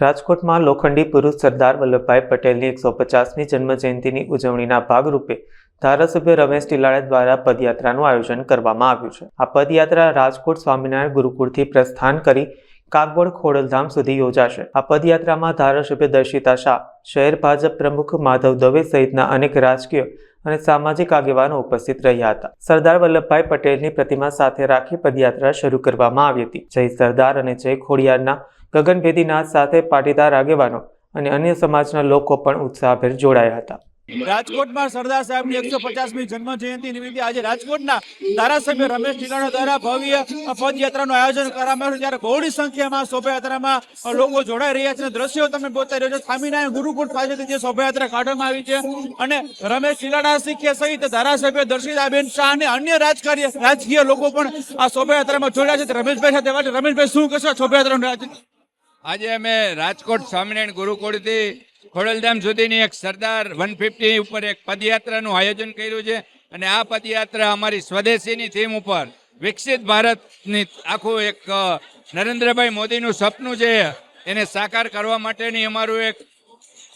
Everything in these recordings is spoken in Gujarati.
રાજકોટમાં લોખંડી પુરુષ સરદાર વલ્લભભાઈ પટેલની એકસો પચાસમી જન્મજયંતિની ઉજવણીના ભાગરૂપે ધારાસભ્ય રમેશ ટીલાળા દ્વારા પદયાત્રાનું આયોજન કરવામાં આવ્યું છે. આ પદયાત્રા રાજકોટ સ્વામિનારાયણ ગુરુકુળથી પ્રસ્થાન કરી કાગવડ ખોડલધામ સુધી યોજાશે. આ પદયાત્રામાં ધારાસભ્ય દર્શિતા શાહ, શહેર ભાજપ પ્રમુખ માધવ દવે સહિતના અનેક રાજકીય અને સામાજિક આગેવાનો ઉપસ્થિત રહ્યા હતા. સરદાર વલ્લભભાઈ પટેલની પ્રતિમા સાથે રાખી પદયાત્રા શરૂ કરવામાં આવી હતી. જય સરદાર અને જય ખોડિયારના ગગનભેદી સાથે પાટીદાર આગેવાનો અને અન્ય સમાજના લોકો પણ ઉત્સાહભેર જોડાયા હતા. રાજકોટમાં સરદાર સાહેબની એકસો પચાસમી જન્મ જયંતિ નિમિત્તે આજે રાજકોટના ધારાસભ્ય રમેશ ટીલાણા દ્વારા ભવ્ય પદયાત્રાનું આયોજન કરવામાં આવ્યું ત્યારે બહોળી સંખ્યામાં શોભાયાત્રામાં લોકો જોડાઈ રહ્યા છે દ્રશ્યો તમે બોતા રહ્યો છો. સ્વામિનારાયણ ગુરુકુળ પાસેથી જે શોભાયાત્રા કાઢવામાં આવી છે અને રમેશ ટીલાણા શીખ્ય સહિત ધારાસભ્ય દર્શિતાબેન શાહ અને અન્ય રાજકાર્ય રાજકીય લોકો પણ આ શોભાયાત્રામાં જોડાયા છે. રમેશભાઈ સાથે વાત રમેશભાઈ, શું કહેશો શોભાયાત્રાનું? આજે અમે રાજકોટ સ્વામિનારાયણ ગુરુકુળથી ખોડલધામ સુધીની એક સરદાર વન ફિફ્ટી ઉપર એક પદયાત્રાનું આયોજન કર્યું છે અને આ પદયાત્રા અમારી સ્વદેશીની થીમ ઉપર વિકસિત ભારતની આખું એક નરેન્દ્રભાઈ મોદીનું સપનું છે એને સાકાર કરવા માટેની અમારું એક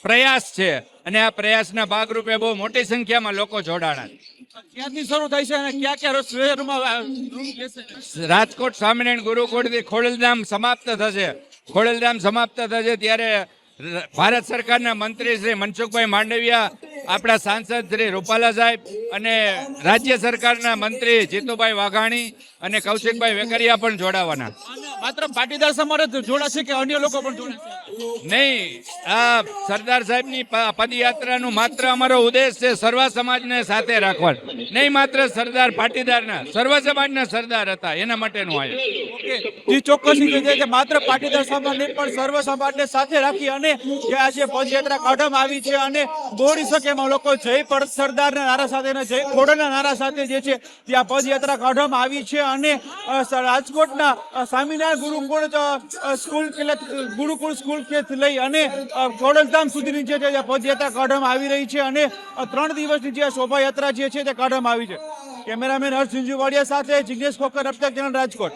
પ્રયાસ છે અને આ પ્રયાસના ભાગરૂપે બહુ મોટી સંખ્યામાં લોકો જોડાણા ક્યાંથી શરૂ થાય છે અને ક્યાં ક્યાં શહેરોમાં? રાજકોટ સ્વામિનારાયણ ગુરુકુળથી ખોડલધામ સમાપ્ત થશે ખોડલધામ સમાપ્ત થશે ત્યારે ભારત સરકારના મંત્રી શ્રી મનસુખભાઈ માંડવિયા આપણા સાંસદ શ્રી રૂપાલા સાહેબ અને રાજ્ય સરકારના મંત્રી જીતુભાઈ વાઘાણી અને કૌશિકભાઈ વેકરિયા પણ જોડાવાના. માત્ર પાટીદાર સમાજ જોડાશે કે અન્ય લોકો પણ જોડાશે? નહીં આ સરદાર સાહેબની પદયાત્રાનું માત્ર અમારો ઉદ્દેશ છે સર્વ સમાજને સાથે રાખવાનો. નહીં માત્ર સરદાર પાટીદારના સર્વ સમાજના સરદાર હતા એના માટેનું આયોજન. જી ચોક્કસ રીતે છે માત્ર પાટીદાર સમાજ નહીં પણ સર્વ સમાજને સાથે રાખી અને જે આજે પદયાત્રા કાઢવામાં આવી છે અને દોડી શકે એમાં લોકો જય પર સરદારના નારા સાથે જય ખોડલના નારા સાથે જે છે ત્યાં પદયાત્રા કાઢવામાં આવી છે અને રાજકોટના સ્વામિનારાયણ ગુરુકુળ સ્કૂલ ગુરુકુળ સ્કૂલ કે લઈ અને ખોડલધામ સુધીની જે છે પદયાત્રા કાઢવામાં આવી રહી છે અને ત્રણ દિવસની જે શોભાયાત્રા જે છે તે કાઢવામાં આવી છે. કેમેરામેન હર્ષ ઝુંઝુવાડિયા સાથે જિગ્નેશ ખોખર અબતક જનરલ રાજકોટ.